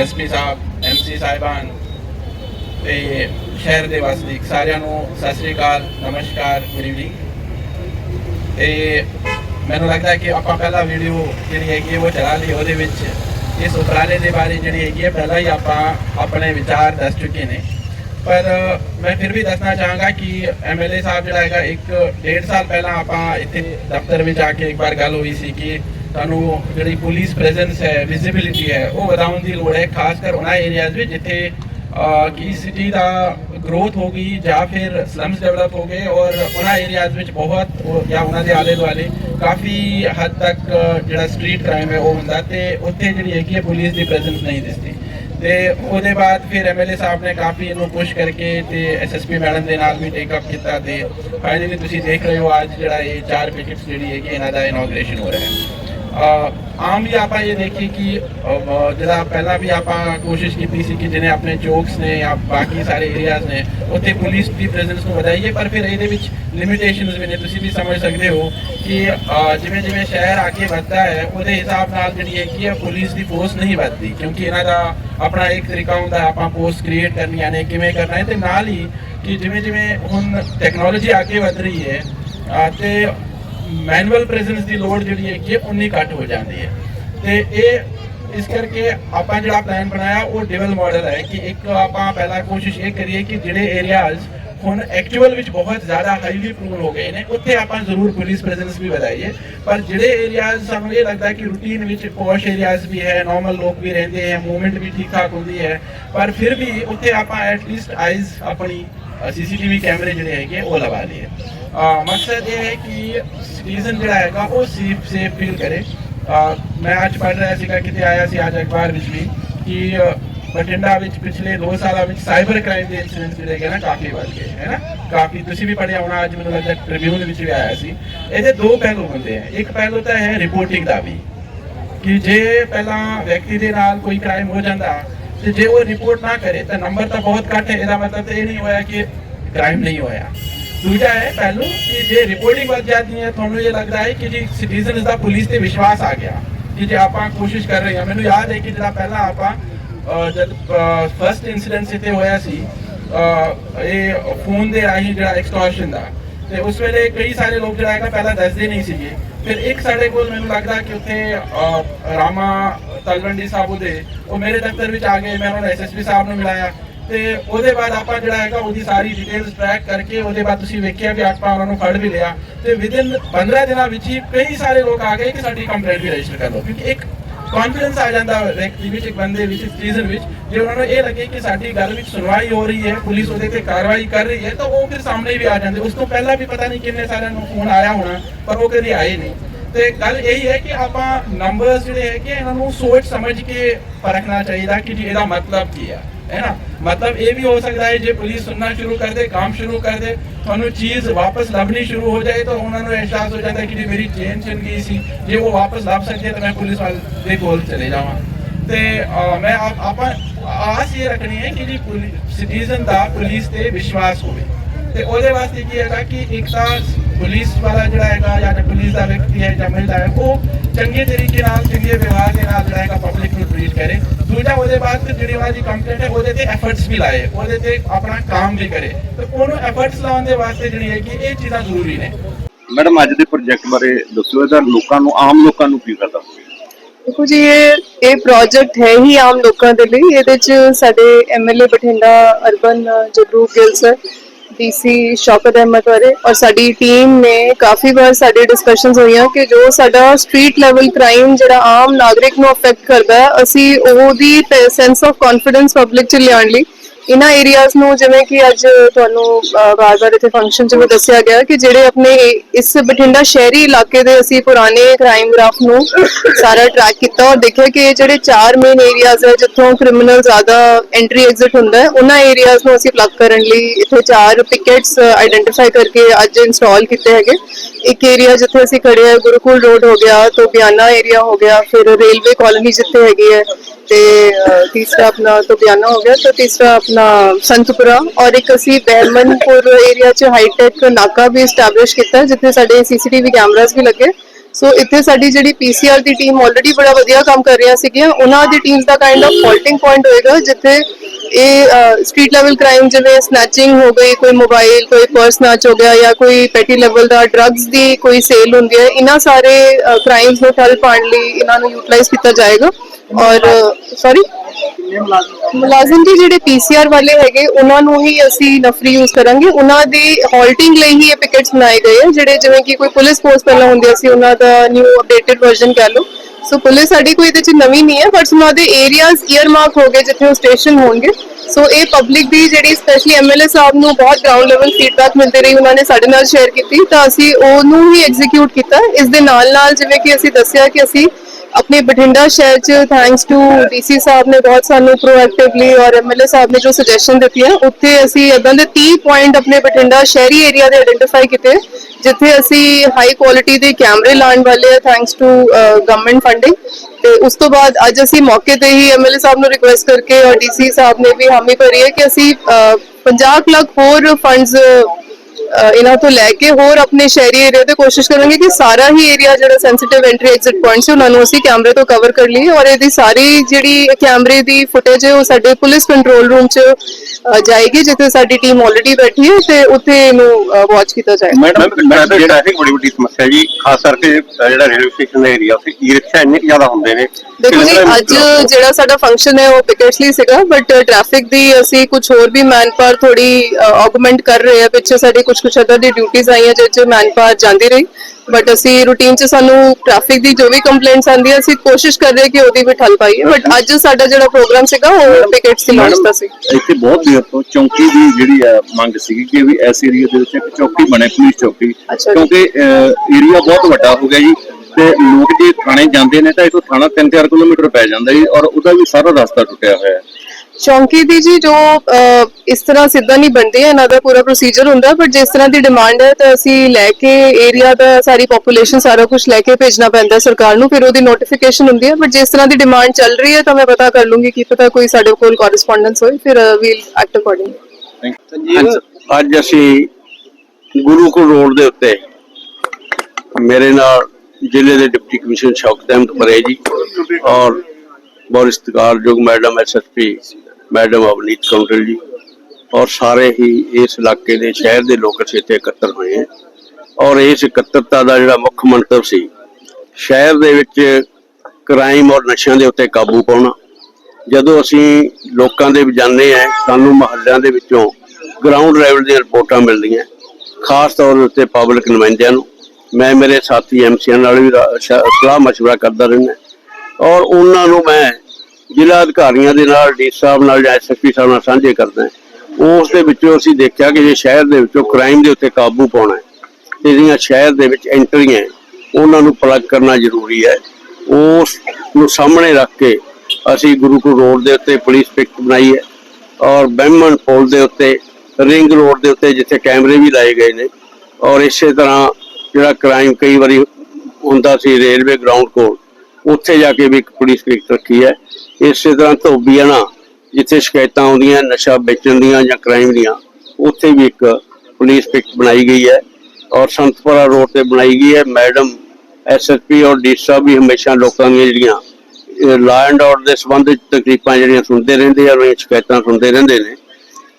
SSP ਸਾਹਿਬ MC ਸਾਹਿਬਾਨ ਤੇ ਸ਼ਹਿਰ ਦੇ ਵਸਨੀਕ ਸਾਰਿਆਂ ਨੂੰ ਸਤਿ ਸ੍ਰੀ ਅਕਾਲ, ਨਮਸਕਾਰ ਗੁੱਡ ਇਵਨਿੰਗ ਤੇ ਮੈਨੂੰ ਲੱਗਦਾ ਕਿ ਆਪਾਂ ਪਹਿਲਾ ਵੀਡੀਓ ਜਿਹੜੀ ਹੈਗੀ ਉਹ ਚਲਾ ਲਈ, ਉਹਦੇ ਵਿੱਚ ਇਸ ਉਪਰਾਲੇ ਦੇ ਬਾਰੇ ਜਿਹੜੀ ਹੈਗੀ ਹੈ, ਪਹਿਲਾਂ ਹੀ ਆਪਾਂ ਆਪਣੇ ਵਿਚਾਰ ਦੱਸ ਚੁੱਕੇ ਨੇ। ਪਰ ਮੈਂ ਫਿਰ ਵੀ ਦੱਸਣਾ ਚਾਹਾਂਗਾ ਕਿ ਐਮਐਲਏ ਸਾਹਿਬ ਜਿਹੜਾ ਹੈਗਾ, ਇੱਕ ਡੇਢ ਸਾਲ ਪਹਿਲਾਂ ਆਪਾਂ ਇੱਥੇ ਦਫ਼ਤਰ ਵਿੱਚ ਆ ਕੇ ਇੱਕ ਵਾਰ ਗੱਲ ਹੋਈ ਸੀ ਕਿ ਤੁਹਾਨੂੰ ਜਿਹੜੀ ਪੁਲਿਸ ਪ੍ਰੈਜ਼ੈਂਸ ਹੈ ਵਿਜ਼ਿਬਿਲਿਟੀ ਹੈ ਉਹ ਵਧਾਉਣ ਦੀ ਲੋੜ ਹੈ ਖਾਸ ਕਰ ਉਹਨਾਂ ਏਰੀਆਜ਼ ਵਿੱਚ ਜਿੱਥੇ ਅਹ, ਕਿ ਸਿਟੀ ਦਾ ਗਰੋਥ ਹੋ ਗਈ ਜਾਂ ਫਿਰ ਸਲਮਸ ਡਿਵੈਲਪ ਹੋ ਗਏ ਔਰ ਉਹਨਾਂ ਏਰੀਆਜ਼ ਵਿੱਚ ਬਹੁਤ ਜਾਂ ਉਹਨਾਂ ਦੇ ਆਲੇ ਦੁਆਲੇ ਕਾਫੀ ਹੱਦ ਤੱਕ ਜਿਹੜਾ ਸਟਰੀਟ ਕ੍ਰਾਈਮ ਹੈ ਉਹ ਹੁੰਦਾ ਤੇ ਉੱਥੇ ਜਿਹੜੀ ਹੈਗੀ ਹੈ ਪੁਲਿਸ ਦੀ ਪ੍ਰੈਜ਼ੈਂਸ ਨਹੀਂ ਦਿਸਦੀ। ਤੇ ਉਹਦੇ ਬਾਅਦ ਫਿਰ ਐਮਐਲਏ ਸਾਹਿਬ ਨੇ ਕਾਫੀ ਇਹਨੂੰ ਪੁਸ਼ ਕਰਕੇ ਤੇ ਐਸਐਸਪੀ ਮੈਡਮ ਦੇ ਨਾਲ ਵੀ ਟੇਕ ਅਪ ਕੀਤਾ ਤੇ ਫਾਈਨਲੀ ਤੁਸੀਂ ਦੇਖ ਰਹੇ ਹੋ ਅੱਜ ਜਿਹੜਾ ਇਹ ਚਾਰ ਵਿਕਟਸ ਜਿਹੜੀ ਹੈਗੀ ਇਹਨਾਂ ਦਾ ਇਨੋਗ੍ਰੇਸ਼ਨ ਹੋ ਰਿਹਾ ਹੈ। ਆਮ ਵੀ ਆਪਾਂ ਇਹ ਦੇਖੀ ਕਿ ਜਿਹੜਾ ਪਹਿਲਾਂ ਵੀ ਆਪਾਂ ਕੋਸ਼ਿਸ਼ ਕੀਤੀ ਸੀ ਕਿ ਜਿਹਨੇ ਆਪਣੇ ਚੌਕਸ ਨੇ ਜਾਂ ਬਾਕੀ ਸਾਰੇ ਏਰੀਆਜ਼ ਨੇ ਉੱਥੇ ਪੁਲਿਸ ਦੀ ਪ੍ਰੈਜ਼ੈਂਸ ਨੂੰ ਵਧਾਈਏ ਪਰ ਫਿਰ ਇਹਦੇ ਵਿੱਚ ਲਿਮਿਟੇਸ਼ਨਸ ਵੀ ਨੇ। ਤੁਸੀਂ ਵੀ ਸਮਝ ਸਕਦੇ ਹੋ ਕਿ ਜਿਵੇਂ ਜਿਵੇਂ ਸ਼ਹਿਰ ਅੱਗੇ ਵੱਧਦਾ ਹੈ ਉਹਦੇ ਹਿਸਾਬ ਨਾਲ ਜਿਹੜੀ ਹੈਗੀ ਹੈ ਪੁਲਿਸ ਦੀ ਫੋਰਸ ਨਹੀਂ ਵੱਧਦੀ ਕਿਉਂਕਿ ਇਹਨਾਂ ਦਾ ਆਪਣਾ ਇੱਕ ਤਰੀਕਾ ਹੁੰਦਾ ਆਪਾਂ ਪੋਸਟ ਕ੍ਰੀਏਟ ਕਰਨੀਆਂ ਨੇ ਕਿਵੇਂ ਕਰਨਾ ਹੈ ਤੇ ਨਾਲ ਹੀ ਕਿ ਜਿਵੇਂ ਜਿਵੇਂ ਹੁਣ ਟੈਕਨੋਲੋਜੀ ਅੱਗੇ ਵੱਧ ਰਹੀ ਹੈ ਅਹ, ਤੇ ਮੈਨੂਅਲ ਪ੍ਰੈਜ਼ੈਂਸ ਦੀ ਲੋੜ ਜਿਹੜੀ ਹੈਗੀ ਹੈ, ਉਨੀ ਘੱਟ ਹੋ ਜਾਂਦੀ ਹੈ। ਤੇ ਇਹ ਇਸ ਕਰਕੇ ਆਪਾਂ ਜਿਹੜਾ ਪਲਾਨ ਬਣਾਇਆ, ਉਹ ਡਿਵਲ ਮਾਡਲ ਹੈ ਕਿ ਇੱਕ ਆਪਾਂ ਪਹਿਲਾਂ ਕੋਸ਼ਿਸ਼ ਇਹ ਕਰੀਏ ਕਿ ਜਿਹੜੇ ਏਰੀਆਜ਼ ਹੁਣ ਐਕਚੁਅਲ ਵਿੱਚ ਬਹੁਤ ਜ਼ਿਆਦਾ ਹਾਈਲੀ ਪ੍ਰੂਨ ਹੋ ਗਏ ਨੇ, ਉੱਥੇ ਆਪਾਂ ਜ਼ਰੂਰ ਪੁਲਿਸ ਪ੍ਰੈਜ਼ੈਂਸ ਵੀ ਵਧਾਈਏ। ਪਰ ਜਿਹੜੇ ਏਰੀਆਜ਼ ਸਾਨੂੰ ਇਹ ਲੱਗਦਾ ਕਿ ਰੂਟੀਨ ਵਿੱਚ ਪੌਸ਼ ਏਰੀਆਜ਼ ਵੀ ਹੈ ਨਾਰਮਲ ਲੋਕ ਵੀ ਰਹਿੰਦੇ ਹੈ ਮੂਵਮੈਂਟ ਵੀ ਠੀਕ ਠਾਕ ਹੁੰਦੀ ਹੈ, ਪਰ ਫਿਰ ਵੀ ਉੱਥੇ ਆਪਾਂ ਐਟਲੀਸਟ ਆਈਜ਼ ਆਪਣੀ ਸੀਸੀਟੀਵੀ ਕੈਮਰੇ ਜਿਹੜੇ ਹੈਗੇ ਉਹ ਲਗਾ ਲਈਏ। ਅਹ ਮਕਸਦ ਇਹ ਹੈ ਕਿ ਸਿਟੀਜ਼ਨ ਜਿਹੜਾ ਹੈਗਾ ਉਹ ਸੇਫ ਸੇਫ ਫੀਲ ਕਰੇ। ਅਹ ਮੈਂ ਅੱਜ ਪੜ੍ਹ ਰਿਹਾ ਸੀਗਾ, ਕਿਤੇ ਆਇਆ ਸੀ ਵਿੱਚ ਵੀ ਕਿ ਬਠਿੰਡਾ ਵਿੱਚ ਪਿਛਲੇ 2 ਸਾਲਾਂ ਵਿੱਚ ਸਾਈਬਰ ਕ੍ਰਾਈਮ ਦੇ ਇਨਸੀਡੈਂਟਸ ਜਿਹੜੇ ਹੈਗੇ ਨਾ, ਕਾਫੀ ਵੱਧ ਗਏ, ਹੈ ਨਾ? ਕਾਫੀ, ਤੁਸੀਂ ਵੀ ਪੜ੍ਹਿਆ ਹੋਣਾ, ਅੱਜ ਮੈਨੂੰ ਲੱਗਦਾ ਟ੍ਰਿਬਿਊਨ ਵਿੱਚ ਵੀ ਆਇਆ ਸੀ। ਇਹਦੇ ਦੋ ਪਹਿਲੂ ਹੁੰਦੇ ਆ। ਇੱਕ ਪਹਿਲੂ ਤਾਂ ਹੈ ਰਿਪੋਰਟਿੰਗ ਦਾ ਵੀ, ਕਿ ਜੇ ਪਹਿਲਾਂ ਵਿਅਕਤੀ ਦੇ ਨਾਲ ਕੋਈ ਕ੍ਰਾਈਮ ਹੋ ਜਾਂਦਾ ਤੇ ਜੇ ਉਹ ਰਿਪੋਰਟ ਨਾ ਕਰੇ, ਤਾਂ ਨੰਬਰ ਤਾਂ ਬਹੁਤ ਘੱਟ ਹੈ। ਇਹਦਾ ਮਤਲਬ ਇਹ ਨਹੀਂ ਹੋਇਆ ਕਿ ਕ੍ਰਾਈਮ ਨਹੀਂ ਹੋਇਆ। ਦੂਜਾ ਹੈ ਪਹਿਲੂ ਕਿ ਜੇ ਰਿਪੋਰਟਿੰਗ ਵੱਧ ਜਾਂਦੀ ਹੈ, ਤੁਹਾਨੂੰ ਇਹ ਲੱਗਦਾ ਹੈ ਕਿ ਜੀ ਸਿਟੀਜ਼ਨਸ ਦਾ ਪੁਲਿਸ ਤੇ ਵਿਸ਼ਵਾਸ ਆ ਗਿਆ ਕਿ ਜੇ ਆਪਾਂ ਕੋਸ਼ਿਸ਼ ਕਰ ਰਹੇ ਹਾਂ, ਮੈਨੂੰ ਯਾਦ ਹੈ ਕਿ ਜਿਹੜਾ ਪਹਿਲਾਂ ਆਪਾਂ ਜਦ ਫਰਸਟ ਇਨਸੀਡੈਂਟ ਇੱਥੇ ਹੋਇਆ ਸੀ ਇਹ ਫੋਨ ਦੇ ਰਾਹੀਂ ਜਿਹੜਾ ਐਕਸਟੋਰਸ਼ਨ ਦਾ, ਤੇ ਉਸ ਵੇਲੇ ਕਈ ਸਾਰੇ ਲੋਕ ਜਿਹੜਾ ਹੈਗਾ ਪਹਿਲਾਂ ਦੱਸਦੇ ਨਹੀਂ ਸੀਗੇ। ਫਿਰ ਇੱਕ ਸਾਡੇ ਕੋਲ ਮੈਨੂੰ ਲੱਗਦਾ ਕਿ ਉੱਥੇ ਰਾਮਾ ਤਲਵੰਡੀ ਸਾਹਿਬ ਉਹਦੇ, ਉਹ ਮੇਰੇ ਦਫ਼ਤਰ ਵਿੱਚ ਆ ਗਏ, ਮੈਂ ਉਹਨਾਂ ਨੂੰ ਐਸਐਸਪੀ ਸਾਹਿਬ ਨੂੰ ਮਿਲਾਇਆ। ਤੇ ਉਹਦੇ ਬਾਅਦ ਆਪਾਂ ਜਿਹੜਾ ਹੈਗਾ ਉਹਦੀ ਸਾਰੀ ਡਿਟੇਲਸ ਟਰੈਕ ਕਰਕੇ ਉਹਦੇ ਬਾਅਦ ਤੁਸੀਂ ਵੇਖਿਆ ਵੀ ਆਪਾਂ ਉਹਨਾਂ ਨੂੰ ਫੜ ਵੀ ਲਿਆ। ਤੇ ਵਿਦਿਨ 15 ਦਿਨਾਂ ਵਿੱਚ ਹੀ ਕਈ ਸਾਰੇ ਲੋਕ ਆ ਗਏ ਕਿ ਸਾਡੀ ਕੰਪਲੇਂਟ ਵੀ ਰਜਿਸਟਰ ਕਰ ਲਓ। ਕਿਉਂਕਿ ਇੱਕ ਕੌਨਫੀਡੈਂਸ ਆ ਜਾਂਦਾ ਵਿਅਕਤੀ ਵਿੱਚ, ਇੱਕ ਬੰਦੇ ਵਿੱਚ ਸਿਟੀਜ਼ਨ ਵਿੱਚ। ਜੇ ਉਹਨਾਂ ਨੂੰ ਇਹ ਲੱਗੇ ਕਿ ਸਾਡੀ ਗੱਲ ਵਿੱਚ ਸੁਣਵਾਈ ਹੋ ਰਹੀ ਹੈ, ਪੁਲਿਸ ਉਹਦੇ ਤੇ ਕਾਰਵਾਈ ਕਰ ਰਹੀ ਹੈ, ਤਾਂ ਉਹ ਫਿਰ ਸਾਹਮਣੇ ਵੀ ਆ ਜਾਂਦੇ। ਉਸ ਤੋਂ ਪਹਿਲਾਂ ਵੀ ਪਤਾ ਨਹੀਂ ਕਿੰਨੇ ਸਾਰਿਆਂ ਨੂੰ ਫੋਨ ਆਇਆ ਹੋਣਾ, ਪਰ ਉਹ ਕਦੇ ਆਏ ਨਹੀਂ। ਤੇ ਗੱਲ ਇਹੀ ਹੈ ਕਿ ਆਪਾਂ ਨੰਬਰਸ ਜਿਹੜੇ ਹੈਗੇ ਇਹਨਾਂ ਨੂੰ ਸੋਚ ਸਮਝ ਕੇ ਪਰਖਣਾ ਚਾਹੀਦਾ ਕਿ ਜੀ ਇਹਦਾ ਮਤਲਬ ਕੀ ਹੈ ਹੈ ਨਾ? ਮਤਲਬ ਇਹ ਵੀ ਹੋ ਸਕਦਾ ਹੈ ਜੇ ਪੁਲਿਸ ਸੁਣਨਾ ਸ਼ੁਰੂ ਕਰ ਦੇ, ਕੰਮ ਸ਼ੁਰੂ ਕਰ ਦੇ, ਤੁਹਾਨੂੰ ਚੀਜ਼ ਵਾਪਸ ਲੱਭਣੀ ਸ਼ੁਰੂ ਹੋ ਜਾਏ ਤਾਂ ਉਹਨਾਂ ਨੂੰ ਅਹਿਸਾਸ ਹੋ ਜਾਂਦਾ ਕਿ ਜੀ ਮੇਰੀ ਚੇਨ ਚਲ ਗਈ ਸੀ, ਜੇ ਉਹ ਵਾਪਸ ਲੱਭ ਸਕਦੇ ਤਾਂ ਮੈਂ ਪੁਲਿਸ ਵਾਲੇ ਦੇ ਕੋਲ ਚਲੇ ਜਾਵਾਂ। ਤੇ ਮੈਂ ਆਪਾਂ ਆਸ ਇਹ ਰੱਖਣੀ ਹੈ ਕਿ ਜੀ ਸਿਟੀਜ਼ਨ ਦਾ ਪੁਲਿਸ ਤੇ ਵਿਸ਼ਵਾਸ ਹੋਵੇ। ਤੇ ਉਹਦੇ ਵਾਸਤੇ ਕੀ ਹੈਗਾ ਕਿ ਇੱਕ ਤਾਂ ਪੁਲਿਸ ਵਾਲਾ ਜਿਹੜਾ ਹੈਗਾ ਜਾਂ ਪੁਲਿਸ ਦਾ ਵਿਅਕਤੀ ਹੈ ਜਾਂ ਮਹਿਲਾ ਹੈ, ਉਹ ਚੰਗੇ ਤਰੀਕੇ ਨਾਲ, ਚੰਗੇ ਵਿਵਹਾਰ ਦੇ ਨਾਲ ਜਿਹੜਾ ਹੈਗਾ ਪਬਲਿਕ ਨੂੰ ਟ੍ਰੀਟ ਕਰੇ। ਦੂਜਾ ਉਹਦੇ ਬਾਅਦ ਫਿਰ ਜਿਹੜੀ ਉਹਨਾਂ ਦੀ ਕੰਪਲੇਂਟ ਹੈ ਉਹਦੇ ਤੇ ਐਫਰਟਸ ਵੀ ਲਾਏ ਉਹਦੇ ਤੇ ਆਪਣਾ ਕੰਮ ਵੀ ਕਰੇ। ਤੇ ਉਹਨੂੰ ਐਫਰਟਸ ਲਾਉਣ ਦੇ ਵਾਸਤੇ ਜਿਹੜੀ ਹੈ ਕਿ ਇਹ ਚੀਜ਼ਾਂ ਜ਼ਰੂਰੀ ਨੇ। ਮੈਡਮ ਅੱਜ ਦੇ ਪ੍ਰੋਜੈਕਟ ਬਾਰੇ ਦੱਸੋ ਇਹਦਾ ਲੋਕਾਂ ਨੂੰ ਆਮ ਲੋਕਾਂ ਨੂੰ ਕੀ ਕਰਦਾ ਦੇਖੋ ਜੀ ਇਹ ਇਹ ਪ੍ਰੋਜੈਕਟ ਹੈ ਹੀ ਆਮ ਲੋਕਾਂ ਦੇ ਲਈ। ਇਹਦੇ ਚ ਸਾਡੇ MLA Bathinda urban Jagroop Gill sir DC Shaukat Ahmed ਬਾਰੇ ਔਰ ਸਾਡੀ ਟੀਮ ਨੇ ਕਾਫੀ ਵਾਰ ਸਾਡੇ ਡਿਸਕਸ਼ਨਸ ਹੋਈਆਂ ਕਿ ਜੋ ਸਾਡਾ ਸਟਰੀਟ ਲੈਵਲ ਕ੍ਰਾਈਮ ਜਿਹੜਾ ਆਮ ਨਾਗਰਿਕ ਨੂੰ ਅਫੈਕਟ ਕਰਦਾ ਹੈ, ਅਸੀਂ ਉਹਦੀ ਸੈਂਸ ਆਫ ਕੌਨਫੀਡੈਂਸ ਪਬਲਿਕ ਚ ਲਿਆਉਣ ਲਈ ਇਹਨਾਂ ਏਰੀਆਜ਼ ਨੂੰ ਜਿਵੇਂ ਕਿ ਅੱਜ ਤੁਹਾਨੂੰ ਬਾਰ-ਬਾਰ ਇੱਥੇ ਫੰਕਸ਼ਨ 'ਚ ਵੀ ਦੱਸਿਆ ਗਿਆ ਕਿ ਜਿਹੜੇ ਆਪਣੇ ਇਸ ਬਠਿੰਡਾ ਸ਼ਹਿਰੀ ਇਲਾਕੇ ਦੇ ਅਸੀਂ ਪੁਰਾਣੇ ਕ੍ਰਾਈਮ ਗ੍ਰਾਫ ਨੂੰ ਸਾਰਾ ਟਰੈਕ ਕੀਤਾ ਔਰ ਦੇਖਿਆ ਕਿ ਜਿਹੜੇ ਚਾਰ ਮੇਨ ਏਰੀਆਜ਼ ਹੈ, ਜਿੱਥੋਂ ਕ੍ਰਿਮੀਨਲ ਜ਼ਿਆਦਾ ਐਂਟਰੀ ਐਗਜ਼ਿਟ ਹੁੰਦਾ ਹੈ, ਉਹਨਾਂ ਏਰੀਆਜ਼ ਨੂੰ ਅਸੀਂ ਪਲੱਗ ਕਰਨ ਲਈ ਇੱਥੇ ਚਾਰ ਪਿਕਟਸ ਆਈਡੈਂਟੀਫਾਈ ਕਰਕੇ ਅੱਜ ਇੰਸਟਾਲ ਕੀਤੇ ਹੈਗੇ। ਇੱਕ ਏਰੀਆ ਜਿੱਥੇ ਅਸੀਂ ਖੜੇ ਹਾਂ, ਗੁਰੂਕੁਲ ਰੋਡ ਹੋ ਗਿਆ, ਤੋਂ ਬਿਆਨਾ ਏਰੀਆ ਹੋ ਗਿਆ, ਫਿਰ ਰੇਲਵੇ ਕਾਲੋਨੀ ਜਿੱਥੇ ਹੈਗੀ ਹੈ ਤੇ ਤੀਸਰਾ ਆਪਣਾ ਤੋਬਿਆਨਾ ਹੋ ਗਿਆ, ਤੇ ਤੀਸਰਾ ਆਪਣਾ ਸੰਤਪੁਰਾ ਔਰ ਇੱਕ ਅਸੀਂ ਬਹਿਮਨਪੁਰ ਏਰੀਆ 'ਚ ਹਾਈਟੈਕ ਨਾਕਾ ਵੀ ਸਟੈਬਲਿਸ਼ ਕੀਤਾ, ਜਿੱਥੇ ਸਾਡੇ ਸੀਸੀਟੀਵੀ ਕੈਮਰਾਸ ਵੀ ਲੱਗੇ। ਸੋ ਇੱਥੇ ਸਾਡੀ ਜਿਹੜੀ ਪੀਸੀਆਰ ਦੀ ਟੀਮ ਆਲਰੇਡੀ ਬੜਾ ਵਧੀਆ ਕੰਮ ਕਰ ਰਹੀਆਂ ਸੀਗੀਆਂ। ਉਹਨਾਂ ਦੀ ਟੀਮਸ ਦਾ ਕਾਈਂਡ ਆਫ ਫਾਲਟਿੰਗ ਪੁਆਇੰਟ ਹੋਏਗਾ, ਜਿੱਥੇ ਇਹ ਸਟਰੀਟ ਲੈਵਲ ਕ੍ਰਾਈਮ ਜਿਵੇਂ ਸਨੈਚਿੰਗ ਹੋ ਗਈ, ਕੋਈ ਮੋਬਾਈਲ ਕੋਈ ਪਰਸ ਸਨੈਚ ਹੋ ਗਿਆ ਜਾਂ ਕੋਈ ਪੈਟੀ ਲੈਵਲ ਦਾ ਡਰੱਗਸ ਦੀ ਕੋਈ ਸੇਲ ਹੁੰਦੀ ਹੈ, ਇਹਨਾਂ ਸਾਰੇ ਕ੍ਰਾਈਮਸ ਨੂੰ ਠੱਲ ਪਾਉਣ ਲਈ ਇਹਨਾਂ ਨੂੰ ਯੂਟਿਲਾਈਜ਼ ਕੀਤਾ ਜਾਏਗਾ। ਔਰ ਸੌਰੀ ਮੁਲਾਜ਼ਮ ਜੀ ਜਿਹੜੇ ਪੀਸੀਆਰ ਵਾਲੇ ਹੈਗੇ, ਉਹਨਾਂ ਨੂੰ ਹੀ ਅਸੀਂ ਨਫਰੀ ਯੂਜ਼ ਕਰਾਂਗੇ। ਉਹਨਾਂ ਦੀ ਹਾਲਟਿੰਗ ਲਈ ਹੀ ਇਹ ਪਿਕਟਸ ਬਣਾਏ ਗਏ ਆ, ਜਿਹੜੇ ਜਿਵੇਂ ਕਿ ਕੋਈ ਪੁਲਿਸ ਫੋਰਸ ਪਹਿਲਾਂ ਹੁੰਦੀ ਸੀ ਉਹਨਾਂ ਦਾ ਨਿਊ ਅਪਡੇਟਡ ਵਰਜ਼ਨ ਕਹਿ ਲਓ। ਸੋ ਪੁਲਿਸ ਸਾਡੀ ਕੋਈ ਇਹਦੇ ਚ ਨਵੀਂ ਨਹੀਂ ਹੈ ਬਟ ਉਹਨਾਂ ਦੇ ਏਰੀਆਜ਼ ਈਅਰ ਮਾਰਕ ਹੋ ਗਏ, ਜਿੱਥੇ ਉਹ ਸਟੇਸ਼ਨ ਹੋਣਗੇ। ਸੋ ਇਹ ਪਬਲਿਕ ਦੀ ਜਿਹੜੀ ਸਪੈਸ਼ਲੀ ਐਮਐਲਏ ਸਾਹਿਬ ਨੂੰ ਬਹੁਤ ਗਰਾਊਂਡ ਲੈਵਲ ਫੀਡਬੈਕ ਮਿਲਦੇ ਰਹੀ, ਉਹਨਾਂ ਨੇ ਸਾਡੇ ਨਾਲ ਸ਼ੇਅਰ ਕੀਤੀ, ਤਾਂ ਅਸੀਂ ਉਹਨੂੰ ਹੀ ਐਗਜ਼ੀਕਿਊਟ ਕੀਤਾ। ਇਸ ਦੇ ਨਾਲ ਨਾਲ ਜਿਵੇਂ ਕਿ ਅਸੀਂ ਦੱਸਿਆ ਕਿ ਅਸੀਂ ਆਪਣੇ ਬਠਿੰਡਾ ਸ਼ਹਿਰ ਚ ਥੈਂਕਸ ਟੂ ਡੀਸੀ ਸਾਹਿਬ ਨੇ ਬਹੁਤ ਸਾਨੂੰ ਪ੍ਰੋਐਕਟਿਵਲੀ ਔਰ ਐਮਐਲਏ ਸਾਹਿਬ ਨੇ ਜੋ ਸੁਜੈਸ਼ਨ ਦਿੱਤੀਆਂ ਉੱਥੇ ਅਸੀਂ ਇਦਾਂ ਦੇ 30 ਪੁਆਇੰਟ ਆਪਣੇ ਬਠਿੰਡਾ ਸ਼ਹਿਰੀ ਏਰੀਆ ਦੇ ਆਇਡੈਂਟੀਫਾਈ ਕੀਤੇ ਜਿੱਥੇ ਅਸੀਂ ਹਾਈ ਕੁਆਲਿਟੀ ਦੇ ਕੈਮਰੇ ਲਾਉਣ ਵਾਲੇ ਥੈਂਕਸ ਟੂ ਗਵਰਨਮੈਂਟ ਫੰਡਿੰਗ ਤੇ ਉਸ ਤੋਂ ਬਾਅਦ ਅੱਜ ਅਸੀਂ ਮੌਕੇ ਤੇ ਹੀ ਐਮਐਲਏ ਸਾਹਿਬ ਨੂੰ ਰਿਕੁਐਸਟ ਕਰਕੇ ਔਰ ਡੀਸੀ ਸਾਹਿਬ ਨੇ ਵੀ ਹਾਮੀ ਭਰੀ ਹੈ ਕਿ ਅਸੀਂ ਅਹ, 50 ਲੱਖ ਹੋਰ ਫੰਡਸ ਇਹਨਾਂ ਤੋਂ ਲੈ ਕੇ ਹੋਰ ਆਪਣੇ ਸ਼ਹਿਰੀ ਏਰੀਆ ਤੇ ਕੋਸ਼ਿਸ਼ ਕਰਾਂਗੇ ਕਿ ਸਾਰਾ ਹੀ ਏਰੀਆ ਜਿਹੜਾ ਸੈਂਸਿਟਿਵ ਐਂਟਰੀ ਐਗਜ਼ਿਟ ਪੁਆਇੰਟਸ ਹੈ ਉਹਨਾਂ ਨੂੰ ਅਸੀਂ ਕੈਮਰੇ ਤੋਂ ਕਵਰ ਕਰ ਲਈਏ ਔਰ ਇਹਦੀ ਸਾਰੀ ਜਿਹੜੀ ਕੈਮਰੇ ਦੀ ਫੁਟੇਜ ਹੈ ਉਹ ਸਾਡੇ ਪੁਲਿਸ ਕੰਟਰੋਲ ਰੂਮ 'ਚ ਜਾਏਗੀ ਜਿੱਥੇ ਸਾਡੀ ਟੀਮ ਆਲਰੇਡੀ ਬੈਠੀ ਹੈ ਤੇ ਉੱਥੇ ਇਹਨੂੰ ਵਾਚ ਕੀਤਾ ਜਾਏਗਾ। ਮੈਡਮ ਮੈਡਮ ਜਿਹੜਾ ਹੈ ਬੜੀ ਵੱਡੀ ਸਮੱਸਿਆ ਜੀ ਖਾਸ ਕਰਕੇ ਜਿਹੜਾ ਰੇਲਵੇ ਸਟੇਸ਼ਨ ਦਾ ਏਰੀਆ ਉੱਥੇ ਈ ਰਿਕਸ਼ਾ ਇੰਨੇ ਜ਼ਿਆਦਾ ਹੁੰਦੇ ਨੇ। ਦੇਖੋ ਜੀ ਅੱਜ ਜਿਹੜਾ ਸਾਡਾ ਫੰਕਸ਼ਨ ਹੈ ਉਹ ਪਿਕਟਸ ਲਈ ਸੀਗਾ ਬਟ ਟ੍ਰੈਫਿਕ ਦੀ ਅਸੀਂ ਕੁਝ ਹੋਰ ਵੀ ਮੈਨਪਾਵਰ ਥੋੜੀ ਆਗੂਮੈਂਟ ਕਰ ਰਹੇ ਆ ਪਿੱਛੇ ਸਾਡੇ ਕੁਝ ਕੁਝ ਅਦਰ ਦੀ ਡਿਊਟੀਆਂ ਆਈਆਂ ਜਿਹਦੇ ਚ ਮੈਨਪਾਵਰ ਜਾਂਦੀ ਰਹੀ। ਬਟ ਅਸੀਂ ਰੂਟੀਨ ਚ ਸਾਨੂੰ ਟ੍ਰੈਫਿਕ ਦੀ ਜੋ ਵੀ ਕੰਪਲੇਂਟਸ ਆਉਂਦੀਆਂ ਅਸੀਂ ਕੋਸ਼ਿਸ਼ ਕਰ ਰਹੇ ਕਿ ਉਹਦੀ ਵੀ ਠੱਲ ਪਾਈਏ। ਬਟ ਅੱਜ ਸਾਡਾ ਜਿਹੜਾ ਪ੍ਰੋਗਰਾਮ ਸੀਗਾ ਉਹ ਪਿਕਟਸ ਦੀ ਲਾਂਚ ਦਾ ਸੀ। ਇੱਥੇ ਬਹੁਤ ਦੇਰ ਤੋਂ ਚੌਂਕੀ ਦੀ ਜਿਹੜੀ ਆ ਮੰਗ ਸੀਗੀ ਕਿ ਵੀ ਇਸ ਏਰੀਆ ਦੇ ਵਿੱਚ ਇੱਕ ਚੌਕੀ ਬਣੇ ਪੁਲਿਸ ਚੌਕੀ। ਕਿਉਂਕਿ ਏਰੀਆ ਬਹੁਤ ਵੱਡਾ ਹੋ ਗਿਆ ਜੀ ਤੇ ਲੋਕ ਜੇ ਥਾਣੇ ਜਾਂਦੇ ਨੇ ਤਾਂ ਇਥੋਂ ਥਾਣਾ 3-4 ਕਿਲੋਮੀਟਰ ਪੈ ਜਾਂਦਾ ਜੀ ਔਰ ਉਹਦਾ ਵੀ ਸਾਰਾ ਰਸਤਾ ਟੁੱਟਿਆ ਹੋਇਆ। ਹੈ ਚੌਂਕੀ ਦੀ ਜੀ ਜੋ ਇਸ ਤਰ੍ਹਾਂ ਸਿੱਧਾ ਨਹੀਂ ਬਣਦੀ ਹੈ ਇਹਨਾਂ ਦਾ ਪੂਰਾ ਪ੍ਰੋਸੀਜਰ ਹੁੰਦਾ ਬਟ ਜਿਸ ਤਰ੍ਹਾਂ ਦੀ ਡਿਮਾਂਡ ਹੈ ਤਾਂ ਅਸੀਂ ਲੈ ਕੇ ਏਰੀਆ ਦਾ ਸਾਰੀ ਪੋਪੂਲੇਸ਼ਨ ਸਾਰਾ ਕੁਝ ਲੈ ਕੇ ਭੇਜਣਾ ਪੈਂਦਾ ਸਰਕਾਰ ਨੂੰ ਫਿਰ ਉਹਦੀ ਨੋਟੀਫਿਕੇਸ਼ਨ ਹੁੰਦੀ ਹੈ ਬਟ ਜਿਸ ਤਰ੍ਹਾਂ ਦੀ ਡਿਮਾਂਡ ਚੱਲ ਰਹੀ ਹੈ ਤਾਂ ਮੈਂ ਪਤਾ ਕਰ ਲੂੰਗੀ ਕੀ ਪਤਾ ਕੋਈ ਸਾਡੇ ਕੋਲ ਕੋਰਸਪੋਂਡੈਂਸ ਹੋਏ ਫਿਰ ਵੀਲ ਐਕਟ ਅਕੋਰਡਿੰਗ ਅੱਜ ਅਸੀਂ ਗੁਰੂਕੁਲ ਰੋਡ ਦੇ ਉੱਤੇ ਮੇਰੇ ਨਾਲ ਜ਼ਿਲ੍ਹੇ ਦੇ ਡਿਪਟੀ ਕਮਿਸ਼ਨਰ ਸ਼ੌਕਤ ਅਹਿਮਦ ਪਰੇ ਜੀ ਔਰ ਬਹੁਤ ਸਤਿਕਾਰਯੋਗ madam SSP madam Avneet Kondal ji ਔਰ ਸਾਰੇ ਹੀ ਇਸ ਇਲਾਕੇ ਦੇ ਸ਼ਹਿਰ ਦੇ ਲੋਕ ਅਸੀਂ ਇੱਥੇ ਇਕੱਤਰ ਹੋਏ ਹੈ ਔਰ ਇਸ ਇਕੱਤਰਤਾ ਦਾ ਜਿਹੜਾ ਮੁੱਖ ਮੰਤਵ ਸੀ ਸ਼ਹਿਰ ਦੇ ਵਿੱਚ ਕ੍ਰਾਈਮ ਔਰ ਨਸ਼ਿਆਂ ਦੇ ਉੱਤੇ ਕਾਬੂ ਪਾਉਣਾ ਜਦੋਂ ਅਸੀਂ ਲੋਕਾਂ ਦੇ ਵਿੱਚ ਜਾਂਦੇ ਆ ਸਾਨੂੰ ਮਹੱਲਿਆਂ ਦੇ ਵਿੱਚੋਂ ਗਰਾਊਂਡ ਲੈਵਲ ਦੀਆਂ ਰਿਪੋਰਟਾਂ ਮਿਲਦੀਆਂ ਖਾਸ ਤੌਰ ਦੇ ਉੱਤੇ ਪਬਲਿਕ ਨੁਮਾਇੰਦਿਆਂ ਨੂੰ ਮੈਂ ਮੇਰੇ ਸਾਥੀ ਐਮਸੀਆਂ ਨਾਲ ਵੀ ਰਾ- ਸ਼- ਸਲਾਹ مشورہ ਕਰਦਾ ਰਹਿੰਦਾ ਔਰ ਉਹਨਾਂ ਨੂੰ ਮੈਂ ਜ਼ਿਲ੍ਹਾ ਅਧਿਕਾਰੀਆਂ ਦੇ ਨਾਲ ਡੀ ਸਾਹਿਬ ਨਾਲ ਜਾਂ ਐਸਐਸਪੀ ਸਾਹਿਬ ਨਾਲ ਸਾਂਝੇ ਕਰਦਾ ਉਸ ਦੇ ਵਿੱਚੋਂ ਅਸੀਂ ਦੇਖਿਆ ਕਿ ਜੇ ਸ਼ਹਿਰ ਦੇ ਵਿੱਚੋਂ ਕ੍ਰਾਈਮ ਦੇ ਉੱਤੇ ਕਾਬੂ ਪਾਉਣਾ ਹੈ ਜਿਹੜੀਆਂ ਸ਼ਹਿਰ ਦੇ ਵਿੱਚ ਐਂਟਰੀਆਂ ਉਹਨਾਂ ਨੂੰ ਪਲੱਗ ਕਰਨਾ ਜ਼ਰੂਰੀ ਹੈ। ਉਸ ਨੂੰ ਸਾਹਮਣੇ ਰੱਖ ਕੇ ਅਸੀਂ ਗੁਰੂਕੁਲ ਰੋਡ ਦੇ ਉੱਤੇ ਪੁਲਿਸ ਪਿਕਟ ਬਣਾਈ ਹੈ ਔਰ ਬਹਿਮਨ ਪੁਲ ਦੇ ਉੱਤੇ ਰਿੰਗ ਰੋਡ ਦੇ ਉੱਤੇ ਜਿੱਥੇ ਕੈਮਰੇ ਵੀ ਲਾਏ ਗਏ ਨੇ ਔਰ ਇਸੇ ਤਰ੍ਹਾਂ ਜਿਹੜਾ ਕ੍ਰਾਈਮ ਕਈ ਵਾਰੀ ਹੁੰਦਾ ਸੀ ਰੇਲਵੇ ਗਰਾਊਂਡ ਕੋਲ ਉੱਥੇ ਜਾ ਕੇ ਵੀ ਇੱਕ ਪੁਲਿਸ ਪਿਕਟ ਰੱਖੀ ਹੈ। ਇਸੇ ਤਰ੍ਹਾਂ ਧੋਬੀਆਣਾ ਜਿੱਥੇ ਸ਼ਿਕਾਇਤਾਂ ਆਉਂਦੀਆਂ, ਨਸ਼ਾ ਵੇਚਣ ਦੀਆਂ ਜਾਂ ਕ੍ਰਾਈਮ ਦੀਆਂ, ਉੱਥੇ ਵੀ ਇੱਕ ਪੁਲਿਸ ਪਿਕਟ ਬਣਾਈ ਗਈ ਹੈ ਔਰ ਸੰਤਪੁਰਾ ਰੋਡ ਤੇ ਬਣਾਈ ਗਈ ਹੈ। ਮੈਡਮ ਐਸਐਸਪੀ ਔਰ ਡੀ ਸਾਹਿਬ ਵੀ ਹਮੇਸ਼ਾ ਲੋਕਾਂ ਦੀਆਂ ਜਿਹੜੀਆਂ ਲਾ ਐਂਡ ਆਰਡਰ ਦੇ ਸੰਬੰਧ ਵਿੱਚ ਤਕਲੀਫਾਂ ਜਿਹੜੀਆਂ ਸੁਣਦੇ ਰਹਿੰਦੇ ਆ ਉਹਨਾਂ ਸ਼ਿਕਾਇਤਾਂ ਸੁਣਦੇ ਰਹਿੰਦੇ ਨੇ।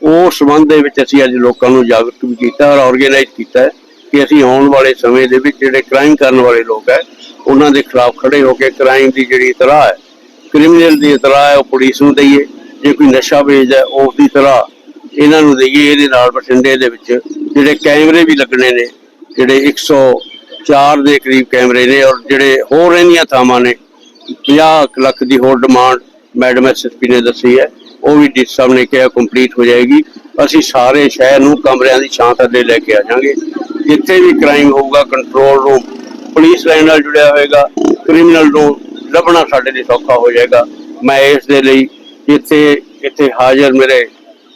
ਉਹ ਸੰਬੰਧ ਦੇ ਵਿੱਚ ਅਸੀਂ ਅੱਜ ਲੋਕਾਂ ਨੂੰ ਜਾਗਰੂਕ ਵੀ ਕੀਤਾ ਔਰ ਆਰਗੇਨਾਈਜ਼ ਕੀਤਾ ਕਿ ਅਸੀਂ ਆਉਣ ਵਾਲੇ ਸਮੇਂ ਦੇ ਵਿੱਚ ਜਿਹੜੇ ਕ੍ਰਾਈਮ ਕਰਨ ਵਾਲੇ ਲੋਕ ਹੈ ਉਹਨਾਂ ਦੇ ਖਿਲਾਫ ਖੜੇ ਹੋ ਕੇ ਕ੍ਰਾਈਮ ਦੀ ਜਿਹੜੀ ਇਤਲਾਹ ਹੈ, ਕ੍ਰਿਮੀਨਲ ਦੀ ਇਤਲਾਹ ਹੈ, ਉਹ ਪੁਲਿਸ ਨੂੰ ਦਈਏ। ਜੇ ਕੋਈ ਨਸ਼ਾ ਵੇਚਦਾ ਉਸ ਦੀ ਤਰ੍ਹਾਂ ਇਹਨਾਂ ਨੂੰ ਦਈਏ। ਇਹਦੇ ਨਾਲ ਬਠਿੰਡੇ ਦੇ ਵਿੱਚ ਜਿਹੜੇ ਕੈਮਰੇ ਵੀ ਲੱਗਣੇ ਨੇ, ਜਿਹੜੇ 104 ਦੇ ਕਰੀਬ ਕੈਮਰੇ ਨੇ ਔਰ ਜਿਹੜੇ ਹੋਰ ਰਹਿੰਦੀਆਂ ਥਾਵਾਂ ਨੇ 50 ਲੱਖ ਦੀ ਹੋਰ ਡਿਮਾਂਡ ਮੈਡਮ ਐਸਐਸਪੀ ਨੇ ਦੱਸੀ ਹੈ। ਉਹ ਵੀ ਡੀ ਸਾਹਿਬ ਨੇ ਕਿਹਾ ਕੰਪਲੀਟ ਹੋ ਜਾਏਗੀ। ਅਸੀਂ ਸਾਰੇ ਸ਼ਹਿਰ ਨੂੰ ਕਮਰਿਆਂ ਦੀ ਛਾਂ ਥੱਲੇ ਲੈ ਕੇ ਆ ਜਾਾਂਗੇ ਜਿੱਥੇ ਵੀ ਕ੍ਰਾਈਮ ਹੋਊਗਾ, ਕੰਟਰੋਲ ਰੂਮ ਪੁਲਿਸ ਲਾਈਨ ਨਾਲ ਜੁੜਿਆ ਹੋਏਗਾ ਕ੍ਰਿਮੀਨਲ ਨੂੰ ਲੱਭਣਾ ਸਾਡੇ ਲਈ ਸੌਖਾ ਹੋ ਜਾਏਗਾ। ਮੈਂ ਇਸ ਦੇ ਲਈ ਇੱਥੇ ਇੱਥੇ ਹਾਜ਼ਰ ਮੇਰੇ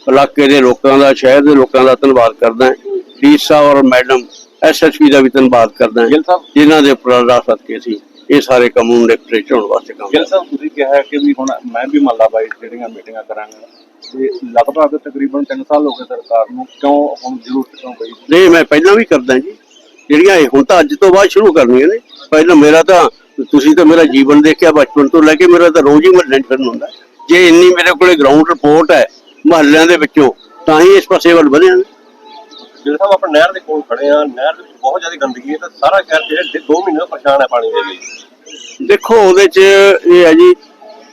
ਇਲਾਕੇ ਦੇ ਲੋਕਾਂ ਦਾ ਸ਼ਹਿਰ ਦੇ ਲੋਕਾਂ ਦਾ ਧੰਨਵਾਦ ਕਰਦਾ ਹਾਂ। ਡੀ ਸਾਹਿਬ ਔਰ ਮੈਡਮ ਐਸਐਸਪੀ ਦਾ ਵੀ ਧੰਨਵਾਦ ਕਰਦਾ ਜਿਨ੍ਹਾਂ ਦੇ ਪ੍ਰਰਾਸ ਸਦਕੇ ਸੀ ਇਹ ਸਾਰੇ ਕੰਮ ਨੂੰ ਨਿਪਟੇ ਹੋਣ ਵਾਸਤੇ ਕੰਮ ਗਿੱਲ ਸਾਹਿਬ ਤੁਸੀਂ ਕਿਹਾ ਕਿ ਵੀ ਹੁਣ ਮੈਂ ਵੀ ਮਹੱਲਾ ਬਾਈ ਜਿਹੜੀਆਂ ਮੀਟਿੰਗਾਂ ਕਰਾਂਗਾ ਤੇ ਲਗਭਗ ਤਕਰੀਬਨ 3 ਸਾਲ ਹੋ ਗਏ ਸਰਕਾਰ ਨੂੰ ਕਿਉਂ ਹੁਣ ਜ਼ਰੂਰਤ ਕਿਉਂ ਪਈ? ਨਹੀਂ ਮੈਂ ਪਹਿਲਾਂ ਵੀ ਕਰਦਾ ਜੀ। ਜਿਹੜੀਆਂ ਇਹ ਹੁਣ ਤਾਂ ਅੱਜ ਤੋਂ ਬਾਅਦ ਸ਼ੁਰੂ ਕਰਨੀਆਂ ਨੇ। ਪਹਿਲਾਂ ਮੇਰਾ ਤਾਂ ਤੁਸੀਂ ਤਾਂ ਮੇਰਾ ਜੀਵਨ ਦੇਖਿਆ ਬਚਪਨ ਤੋਂ ਲੈ ਕੇ ਮੇਰਾ ਤਾਂ ਰੋਜ਼ ਹੀ ਮਹੱਲੇ ਫਿਰਨ ਹੁੰਦਾ। ਜੇ ਇੰਨੀ ਮੇਰੇ ਕੋਲੇ ਗਰਾਊਂਡ ਰਿਪੋਰਟ ਹੈ ਮਹੱਲਿਆਂ ਦੇ ਵਿੱਚੋਂ ਤਾਂ ਹੀ ਇਸ ਪਾਸੇ ਵੱਲ ਵਧਿਆ। ਜਿਹੜੇ ਸਾਹਿਬ ਆਪਾਂ ਨਹਿਰ ਦੇ ਕੋਲ ਖੜੇ ਆ ਨਹਿਰ ਦੇ ਵਿੱਚ ਬਹੁਤ ਜ਼ਿਆਦਾ ਗੰਦਗੀ ਹੈ ਤੇ ਸਾਰਾ ਸ਼ਹਿਰ ਜਿਹੜੇ 2 ਮਹੀਨੇ ਤੋਂ ਪਰੇਸ਼ਾਨ ਹੈ ਪਾਣੀ ਦੇ ਲਈ। ਦੇਖੋ ਉਹਦੇ 'ਚ ਇਹ ਹੈ ਜੀ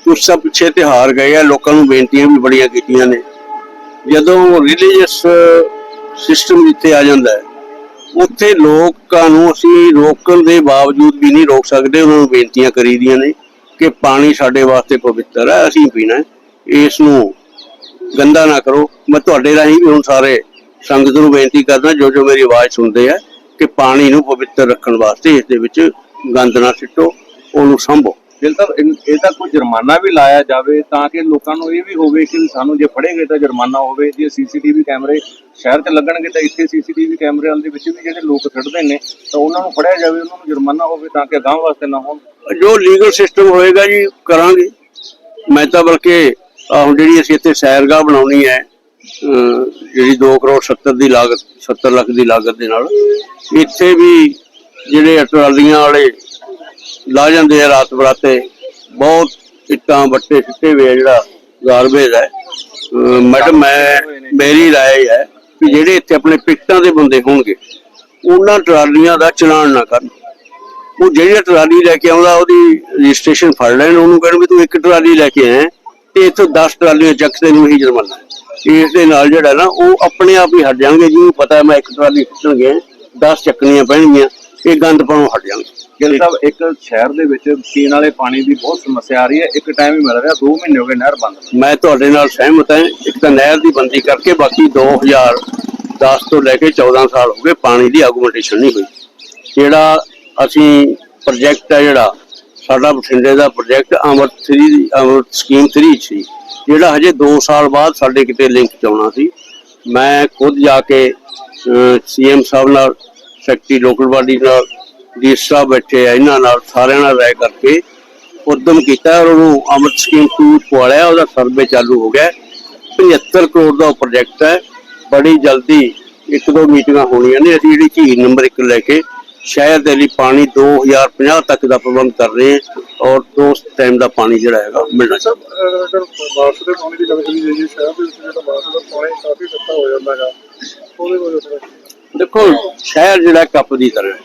ਕੁਛ ਸਭ ਪਿੱਛੇ ਤਿਉਹਾਰ ਗਏ ਆ ਲੋਕਾਂ ਨੂੰ ਬੇਨਤੀਆਂ ਵੀ ਬੜੀਆਂ ਕੀਤੀਆਂ ਨੇ। ਜਦੋਂ ਰਿਲੀਜੀਅਸ ਸਿਸਟਮ ਜਿੱਥੇ ਆ ਜਾਂਦਾ ਹੈ ਉੱਥੇ ਲੋਕਾਂ ਨੂੰ ਅਸੀਂ ਰੋਕਣ ਦੇ ਬਾਵਜੂਦ ਵੀ ਨਹੀਂ ਰੋਕ ਸਕਦੇ, ਉਹਨਾਂ ਨੂੰ ਬੇਨਤੀਆਂ ਕਰੀ ਦੀਆਂ ਨੇ ਕਿ ਪਾਣੀ ਸਾਡੇ ਵਾਸਤੇ ਪਵਿੱਤਰ ਹੈ, ਅਸੀਂ ਪੀਣਾ ਹੈ। ਇਸ ਨੂੰ ਗੰਦਾ ਨਾ ਕਰੋ। ਮੈਂ ਤੁਹਾਡੇ ਰਾਹੀਂ ਵੀ ਹੁਣ ਸਾਰੇ ਸੰਗਤ ਨੂੰ ਬੇਨਤੀ ਕਰਦਾ ਜੋ ਜੋ ਮੇਰੀ ਆਵਾਜ਼ ਸੁਣਦੇ ਆ, ਕਿ ਪਾਣੀ ਨੂੰ ਪਵਿੱਤਰ ਰੱਖਣ ਵਾਸਤੇ ਇਸ ਦੇ ਵਿੱਚ ਗੰਦ ਨਾ ਸਿੱਟੋ, ਉਹਨੂੰ ਸੰਭੋ। ਦਿਲ ਤਾਂ ਇਹਦਾ ਕੋਈ ਜੁਰਮਾਨਾ ਵੀ ਲਾਇਆ ਜਾਵੇ ਤਾਂ ਕਿ ਲੋਕਾਂ ਨੂੰ ਇਹ ਵੀ ਹੋਵੇ ਕਿ ਸਾਨੂੰ ਜੇ ਫੜੇ ਗਏ ਤਾਂ ਜੁਰਮਾਨਾ ਹੋਵੇ, ਜੇ ਸੀਸੀਟੀਵੀ ਕੈਮਰੇ ਸ਼ਹਿਰ 'ਚ ਲੱਗਣਗੇ ਤਾਂ ਇੱਥੇ ਸੀਸੀਟੀਵੀ ਕੈਮਰਿਆਂ ਦੇ ਵਿੱਚ ਵੀ ਜਿਹੜੇ ਲੋਕ ਛੱਡਦੇ ਨੇ ਤਾਂ ਉਹਨਾਂ ਨੂੰ ਫੜਿਆ ਜਾਵੇ, ਉਹਨਾਂ ਨੂੰ ਜੁਰਮਾਨਾ ਹੋਵੇ ਤਾਂ ਕਿ ਅਗਾਂਹ ਵਾਸਤੇ ਨਾ ਹੋਣ। ਜੋ ਲੀਗਲ ਸਿਸਟਮ ਹੋਏਗਾ ਜੀ, ਕਰਾਂਗੇ। ਮੈਂ ਤਾਂ ਬਲਕਿ ਹੁਣ ਜਿਹੜੀ ਅਸੀਂ ਇੱਥੇ ਸੈਰਗਾਹ ਬਣਾਉਣੀ ਹੈ ਜਿਹੜੀ 2 ਕਰੋੜ 70 ਦੀ ਲਾਗਤ 70 ਲੱਖ ਦੀ ਲਾਗਤ ਦੇ ਨਾਲ, ਇੱਥੇ ਵੀ ਜਿਹੜੇ ਟਰਾਲੀਆਂ ਵਾਲੇ ਲਾ ਜਾਂਦੇ ਆ ਰਾਤ ਬਰਾਤੇ ਬਹੁਤ ਇੱਟਾਂ ਬੱਟੇ ਸਿੱਟੇ ਹੋਏ ਆ ਜਿਹੜਾ ਗਾਰਬੇਜ ਹੈ ਅਹ ਮੈਡਮ ਮੈਂ ਮੇਰੀ رائے ਹੈ ਕਿ ਜਿਹੜੇ ਇੱਥੇ ਆਪਣੇ ਪਿਕਟਾਂ ਦੇ ਬੰਦੇ ਹੋਣਗੇ ਉਹਨਾਂ ਟਰਾਲੀਆਂ ਦਾ ਚਲਾਨ ਨਾ ਕਰਨ ਉਹ ਜਿਹੜੀ ਟਰਾਲੀ ਲੈ ਕੇ ਆਉਂਦਾ ਉਹਦੀ ਰਜਿਸਟ੍ਰੇਸ਼ਨ ਫੜ ਲੈਣ ਉਹਨੂੰ ਕਹਿਣ ਵੀ ਤੂੰ ਇੱਕ ਟਰਾਲੀ ਲੈ ਕੇ ਆਇਆ ਤੇ ਇੱਥੋਂ 10 ਟਰਾਲੀਆਂ ਚੱਕ ਤੈਨੂੰ ਹੀ ਜੁਰਮਾਨਾ ਹੈ। ਇਸ ਦੇ ਨਾਲ ਜਿਹੜਾ ਨਾ ਉਹ ਆਪਣੇ ਆਪ ਹੀ ਹਟ ਜਾਣਗੇ ਜਿਹਨੂੰ ਪਤਾ ਹੈ ਮੈਂ ਇੱਕ ਟਰਾਲੀ ਖਿੱਚਣ ਗਿਆ 10 ਚੱਕਣੀਆਂ ਪੈਣਗੀਆਂ ਇਹ ਗੰਦ ਪਾਉਣੋਂ ਹਟ ਜਾਣਗੇ ਗਿੱਲ ਸਾਹਿਬ ਇੱਕ ਸ਼ਹਿਰ ਦੇ ਵਿੱਚ ਪੀਣ ਵਾਲੇ ਪਾਣੀ ਦੀ ਬਹੁਤ ਸਮੱਸਿਆ ਆ ਰਹੀ ਹੈ। ਇੱਕ ਟਾਈਮ ਹੀ ਮਿਲ ਰਿਹਾ 2 ਮਹੀਨੇ ਹੋ ਗਏ ਨਹਿਰ ਬੰਦ ਮੈਂ ਤੁਹਾਡੇ ਨਾਲ ਸਹਿਮਤ ਹਾਂ। ਇੱਕ ਤਾਂ ਨਹਿਰ ਦੀ ਬੰਦੀ ਕਰਕੇ ਬਾਕੀ 2010 ਤੋਂ ਲੈ ਕੇ 14 ਸਾਲ ਹੋ ਗਏ ਪਾਣੀ ਦੀ ਆਗੂਮੈਂਟੇਸ਼ਨ ਨਹੀਂ ਹੋਈ। ਜਿਹੜਾ ਅਸੀਂ ਪ੍ਰੋਜੈਕਟ ਹੈ ਜਿਹੜਾ ਸਾਡਾ ਬਠਿੰਡੇ ਦਾ ਪ੍ਰੋਜੈਕਟ ਅਮਰਤ 3 ਦੀ ਅਮਰਤ ਸਕੀਮ 3 ਸੀ ਜਿਹੜਾ ਹਜੇ 2 ਸਾਲ ਬਾਅਦ ਸਾਡੇ ਕਿਤੇ ਲਿੰਕ ਚ ਆਉਣਾ ਸੀ। ਮੈਂ ਖੁਦ ਜਾ ਕੇ ਸੀਐਮ ਸਾਹਿਬ ਨਾਲ ਸੈਕਟਰੀ ਲੋਕਲ ਬਾਡੀ ਨਾਲ ਡੀ ਸਾਹਿਬ ਬੈਠੇ ਆ, ਇਹਨਾਂ ਨਾਲ, ਸਾਰਿਆਂ ਨਾਲ ਰਾਏ ਕਰਕੇ ਉਦਮ ਕੀਤਾ ਔਰ ਉਹਨੂੰ ਅਮਰਤ ਸਕੀਮ 2 ਪਵਾਲਿਆ, ਉਹਦਾ ਸਰਵੇ ਚਾਲੂ ਹੋ ਗਿਆ। 75 ਕਰੋੜ ਦਾ ਪ੍ਰੋਜੈਕਟ ਹੈ। ਬੜੀ ਜਲਦੀ ਇੱਕ ਦੋ ਮੀਟਿੰਗਾਂ ਹੋਣੀਆਂ ਨੇ। ਅਸੀਂ ਜਿਹੜੀ ਝੀਲ ਨੰਬਰ 1 ਲੈ ਕੇ ਸ਼ਹਿਰ ਦੇ ਲਈ ਪਾਣੀ 2050 ਤੱਕ ਦਾ ਪ੍ਰਬੰਧ ਕਰ ਰਹੇ ਹਾਂ ਔਰ ਉਸ ਟਾਈਮ ਦਾ ਪਾਣੀ ਜਿਹੜਾ ਹੈਗਾ ਮਿਲਣਾ ਚਾਹੀਦਾ ਬਾਰਿਸ਼ ਦੇ ਪਾਣੀ ਦੀ ਗੱਲ ਕਰੀ ਜਾਈਏ ਸ਼ਹਿਰ ਦੇ ਵਿੱਚ ਜਿਹੜਾ ਬਾਰਿਸ਼ ਦਾ ਪਾਣੀ ਕਾਫੀ ਇਕੱਠਾ ਹੋ ਜਾਂਦਾ ਹੈਗਾ, ਉਹਦੇ ਬਾਰੇ ਦੇਖੋ ਸ਼ਹਿਰ ਜਿਹੜਾ ਕੱਪ ਦੀ ਤਰ੍ਹਾਂ ਹੈ।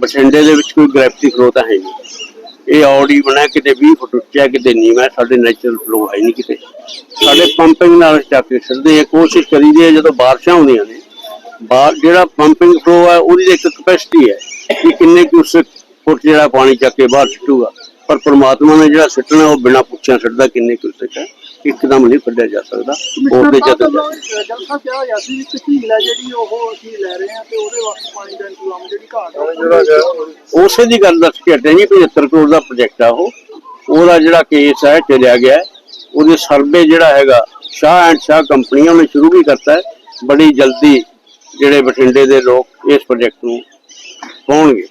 ਬਠਿੰਡੇ ਦੇ ਵਿੱਚ ਕੋਈ ਗ੍ਰੈਵਿਟੀ ਫਲੋ ਤਾਂ ਹੈ ਨਹੀਂ। ਇਹ ਔੜੀ ਬਣਾ ਕਿਤੇ 20 ਫੁੱਟ ਉੱਚਾ ਕਿਤੇ ਨੀਵਾਂ ਹੈ, ਸਾਡੇ ਨੈਚੁਰਲ ਫਲੋ ਹੈ ਨਹੀਂ ਕਿਤੇ। ਸਾਡੇ ਪੰਪਿੰਗ ਨਾਲ ਚੱਕ ਕੇ ਛੱਡਦੇ ਆ ਕੋਸ਼ਿਸ਼ ਕਰੀਦੀ ਹੈ ਜਦੋਂ ਬਾਰਿਸ਼ਾਂ ਹੁੰਦੀਆਂ ਨੇ ਬਾਹਰ ਜਿਹੜਾ ਪੰਪਿੰਗ ਫਲੋ ਹੈ ਉਹਦੀ ਇੱਕ ਕਪੈਸਿਟੀ ਹੈ ਕਿ ਕਿੰਨੇ ਕਿਊਸਕ ਫੁੱਟ ਜਿਹੜਾ ਪਾਣੀ ਚੱਕ ਕੇ ਬਾਹਰ ਸੁੱਟੂਗਾ। ਪਰ ਪ੍ਰਮਾਤਮਾ ਨੇ ਜਿਹੜਾ ਸਿੱਟਣਾ ਉਹ ਬਿਨਾਂ ਪੁੱਛਿਆ ਛੱਡਦਾ ਕਿੰਨੇ ਕਿਊਸਕ ਹੈ ਇੱਕਦਮ ਨਹੀਂ ਕੱਢਿਆ ਜਾ ਸਕਦਾ ਉਹਦੇ ਜਦੋਂ ਜਲਸਾ ਕਿਹਾ ਹੋਇਆ ਸੀ ਕਿ ਝੀਲ ਹੈ ਜਿਹੜੀ ਉਹ ਅਸੀਂ ਲੈ ਰਹੇ ਹਾਂ ਤੇ ਉਹਦੇ ਵਾਸਤੇ ਪਾਣੀ ਦਾ ਇੰਤਜ਼ਾਮ ਜਿਹੜੀ ਘਾਟ ਹੈ ਜਿਹੜਾ ਗਿਆ ਉਸੇ ਦੀ ਗੱਲ ਦੱਸ ਕੇ ਹਟਿਆ ਜੀ 75 ਕਰੋੜ ਦਾ ਪ੍ਰੋਜੈਕਟ ਆ ਉਹ। ਉਹਦਾ ਜਿਹੜਾ ਕੇਸ ਹੈ ਚੱਲਿਆ ਗਿਆ। ਉਹਦੇ ਸਰਵੇ ਜਿਹੜਾ ਹੈਗਾ ਸ਼ਾਹ ਐਂਡ ਸ਼ਾਹ ਕੰਪਨੀਆਂ ਨੇ ਸ਼ੁਰੂ ਵੀ ਕਰਤਾ ਹੈ। ਬੜੀ ਜਲਦੀ ਜਿਹੜੇ ਬਠਿੰਡੇ ਦੇ ਲੋਕ ਇਸ ਪ੍ਰੋਜੈਕਟ ਨੂੰ ਪਾਉਣਗੇ।